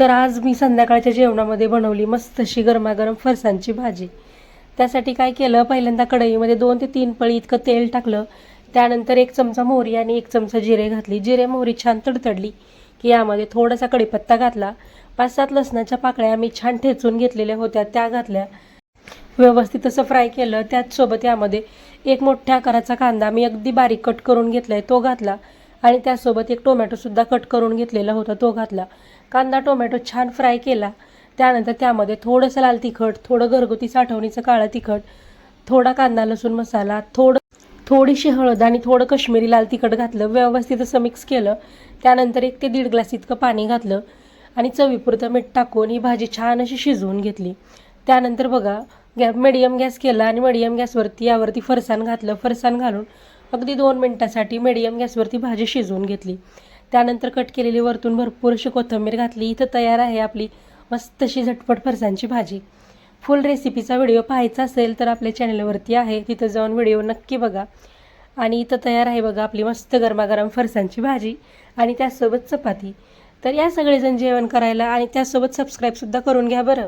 तर आज मी संध्याकाळच्या जेवणामध्ये बनवली मस्त अशी गरमागरम फरसांची भाजी. त्यासाठी काय केलं पहिल्यांदा कढईमध्ये दोन ते तीन पळी इतकं तेल टाकलं. त्यानंतर एक चमचा मोहरी आणि एक चमचा जिरे घातली. जिरे मोहरी छान तडतडली की यामध्ये थोडासा कढीपत्ता घातला. पाच सात लसणाच्या पाकळ्या मी छान ठेचून घेतलेल्या होत्या. त्या घातल्या. व्यवस्थित असं फ्राय केलं. त्याचसोबत यामध्ये एक मोठ्या आकाराचा कांदा मी अगदी बारीक कट करून घेतला आहे तो घातला. आणि त्यासोबत एक टोमॅटोसुद्धा कट करून घेतलेला होता तो घातला. कांदा टोमॅटो छान फ्राय केला. त्यानंतर त्यामध्ये थोडंसं लाल तिखट थोडं घरगुती साठवणीचं काळं तिखट थोडा कांदा लसूण मसाला थोडं थोडीशी हळद आणि थोडं कश्मीरी लाल तिखट घातलं व्यवस्थित असं मिक्स केलं. त्यानंतर एक ते दीड ग्लास इतकं पाणी घातलं आणि चवीपुरतं मीठ टाकून ही भाजी छान अशी शिजवून घेतली. त्यानंतर बघा गॅ मिडियम गॅस केला आणि मिडियम गॅसवरती यावरती फरसाण घातलं. फरसाण घालून अगदी दोन मिनटासाठी मिडियम गॅसवरती भाजी शिजवून घेतली. त्यानंतर कट केलेली वरतून भरपूर अशी कोथिंबीर घातली. इथं तयार आहे आपली मस्तशी झटपट फरसांची भाजी. फुल रेसिपीचा व्हिडिओ पाहायचा असेल तर आपल्या चॅनलवरती आहे. तिथं जाऊन व्हिडिओ नक्की बघा. आणि इथं तयार आहे बघा आपली मस्त गरमागरम फरसांची भाजी आणि त्यासोबत चपाती. तर या सगळेजण जेवण करायला आणि त्यासोबत सबस्क्राईबसुद्धा करून घ्या बरं.